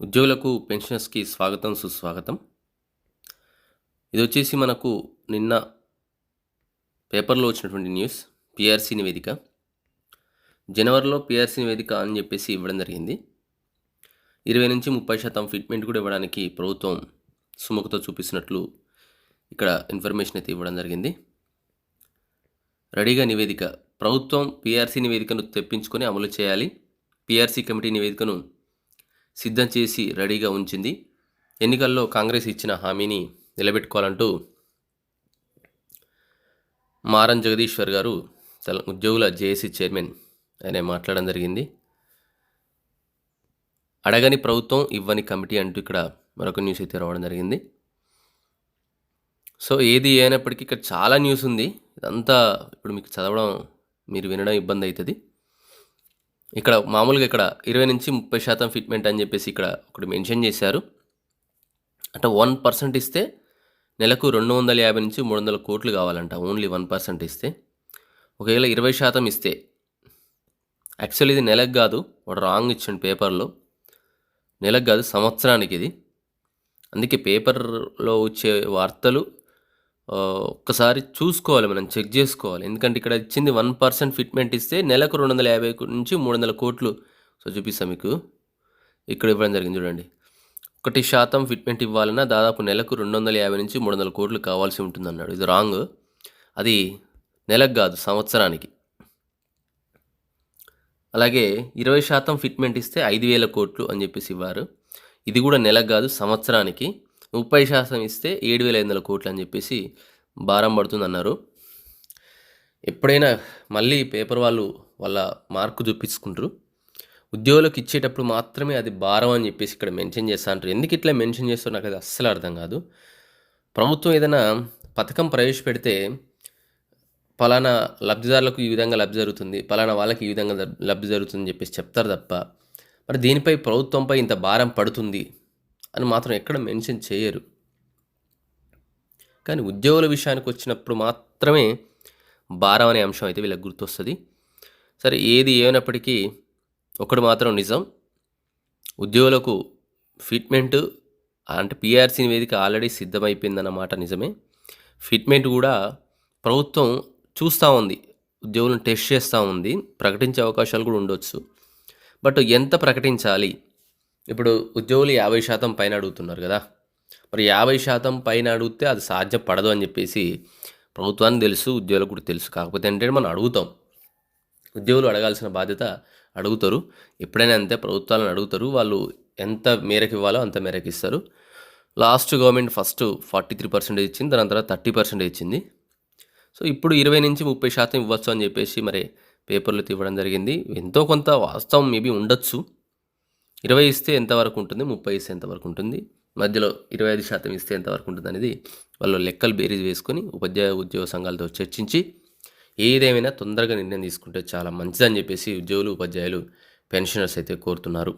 ఉద్యోగులకు పెన్షనర్స్కి స్వాగతం సుస్వాగతం. ఇది వచ్చేసి మనకు నిన్న పేపర్లో వచ్చినటువంటి న్యూస్ పిఆర్సీ నివేదిక. జనవరిలో పిఆర్సీ నివేదిక అని చెప్పేసి ఇవ్వడం జరిగింది. ఇరవై నుంచి ముప్పై శాతం ఫిట్మెంట్ కూడా ఇవ్వడానికి ప్రభుత్వం సుముఖత చూపిస్తున్నట్లు ఇక్కడ ఇన్ఫర్మేషన్ అయితే ఇవ్వడం జరిగింది. రెడీగా నివేదిక. ప్రభుత్వం పిఆర్సీ నివేదికను తెప్పించుకొని అమలు చేయాలి. పిఆర్సీ కమిటీ నివేదికను సిద్ధం చేసి రెడీగా ఉంచింది. ఎన్నికల్లో కాంగ్రెస్ ఇచ్చిన హామీని నిలబెట్టుకోవాలంటూ మారం జగదీశ్వర్ గారు తెల ఉద్యోగుల జేఏసీ చైర్మన్ ఆయన మాట్లాడడం జరిగింది. అడగని ప్రభుత్వం ఇవ్వని కమిటీ అంటూ ఇక్కడ మరొక న్యూస్ అయితే రావడం జరిగింది. సో ఏది అయినప్పటికీ ఇక్కడ చాలా న్యూస్ ఉంది. ఇదంతా ఇప్పుడు మీకు చదవడం మీరు వినడం ఇబ్బంది అవుతుంది. ఇక్కడ మామూలుగా ఇక్కడ ఇరవై నుంచి ముప్పై శాతం ఫిట్మెంట్ అని చెప్పేసి ఇక్కడ ఒకటి మెన్షన్ చేశారు. అంటే వన్ పర్సెంట్ ఇస్తే నెలకు రెండు వందల యాభై నుంచి మూడు వందల కోట్లు కావాలంట. ఓన్లీ వన్ పర్సెంట్ ఇస్తే. ఒకవేళ ఇరవై శాతం ఇస్తే యాక్చువల్ ఇది నెలకు కాదు వాడు రాంగ్ ఇచ్చిండు పేపర్లో. నెలకు కాదు సంవత్సరానికి ఇది. అందుకే పేపర్లో వచ్చే వార్తలు ఒక్కసారి చూసుకోవాలి మనం చెక్ చేసుకోవాలి. ఎందుకంటే ఇక్కడ ఇచ్చింది వన్ పర్సెంట్ ఫిట్మెంట్ ఇస్తే నెలకు రెండు వందల యాభై నుంచి మూడు వందల కోట్లు. సో చూపిస్తాం మీకు. ఇక్కడ ఇవ్వడం జరిగింది చూడండి. ఒకటి శాతం ఫిట్మెంట్ ఇవ్వాలన్నా దాదాపు నెలకు రెండు వందల యాభై నుంచి మూడు వందల కోట్లు కావాల్సి ఉంటుంది అన్నాడు ఇది రాంగ్. అది నెలకు కాదు సంవత్సరానికి. అలాగే ఇరవై శాతం ఫిట్మెంట్ ఇస్తే ఐదు వేల కోట్లు అని చెప్పేసి ఇవ్వారు. ఇది కూడా నెలకు కాదు సంవత్సరానికి. ముప్పై శాతం ఇస్తే ఏడు వేల ఐదు వందల కోట్లు అని చెప్పేసి భారం పడుతుంది అన్నారు ఎప్పుడైనా మళ్ళీ పేపర్ వాళ్ళు వాళ్ళ మార్కు చూపించుకుంటారు. ఉద్యోగులకు ఇచ్చేటప్పుడు మాత్రమే అది భారం అని చెప్పేసి ఇక్కడ మెన్షన్ చేస్తా అంటారు. ఎందుకు ఇట్లా మెన్షన్ చేస్తారో నాకు అది అస్సలు అర్థం కాదు. ప్రభుత్వం ఏదైనా పథకం ప్రవేశపెడితే పలానా లబ్ధిదారులకు ఈ విధంగా లబ్ధి జరుగుతుంది పలానా వాళ్ళకి ఈ విధంగా లబ్ధి లబ్ధి జరుగుతుందని చెప్పేసి చెప్తారు తప్ప మరి దీనిపై ప్రభుత్వంపై ఇంత భారం పడుతుంది అని మాత్రం ఎక్కడ మెన్షన్ చేయరు. కానీ ఉద్యోగుల విషయానికి వచ్చినప్పుడు మాత్రమే భారం అనే అంశం అయితే వీళ్ళకి గుర్తొస్తుంది. సరే ఏది ఏమైనప్పటికీ ఒకటి మాత్రం నిజం. ఉద్యోగులకు ఫిట్మెంట్ అంటే పిఆర్సీ నివేదిక ఆల్రెడీ సిద్ధమైపోయిందన్నమాట నిజమే. ఫిట్మెంట్ కూడా ప్రభుత్వం చూస్తూ ఉంది. ఉద్యోగులను టెస్ట్ చేస్తూ ఉంది. ప్రకటించే అవకాశాలు కూడా ఉండొచ్చు. బట్ ఎంత ప్రకటించాలి? ఇప్పుడు ఉద్యోగులు యాభై శాతం పైన అడుగుతున్నారు కదా. మరి యాభై శాతం పైన అడిగితే అది సాధ్యపడదు అని చెప్పేసి ప్రభుత్వానికి తెలుసు ఉద్యోగులకు కూడా తెలుసు. కాకపోతే ఏంటంటే మనం అడుగుతాం. ఉద్యోగులు అడగాల్సిన బాధ్యత అడుగుతారు. ఎప్పుడైనా అంతే ప్రభుత్వాలను అడుగుతారు. వాళ్ళు ఎంత మేరకు ఇవ్వాలో అంత మేరకు ఇస్తారు. Last government first forty three percentage ఇచ్చింది. దాని తర్వాత థర్టీ పర్సెంటేజ్ ఇచ్చింది. సో ఇప్పుడు ఇరవై నుంచి ముప్పై శాతం ఇవ్వచ్చు అని చెప్పేసి మరి పేపర్లు ఇవ్వడం జరిగింది. ఎంతో కొంత వాస్తవం మేబీ ఉండొచ్చు. ఇరవై ఇస్తే ఎంతవరకు ఉంటుంది? ముప్పై ఇస్తే ఎంతవరకు ఉంటుంది? మధ్యలో ఇరవై ఐదు శాతం ఇస్తే ఎంతవరకు ఉంటుంది అనేది వాళ్ళు లెక్కలు బేరీజ్ వేసుకొని ఉపాధ్యాయ ఉద్యోగ సంఘాలతో చర్చించి ఏదేమైనా తొందరగా నిర్ణయం తీసుకుంటే చాలా మంచిదని చెప్పేసి ఉద్యోగులు ఉపాధ్యాయులు పెన్షనర్స్ అయితే కోరుతున్నారు.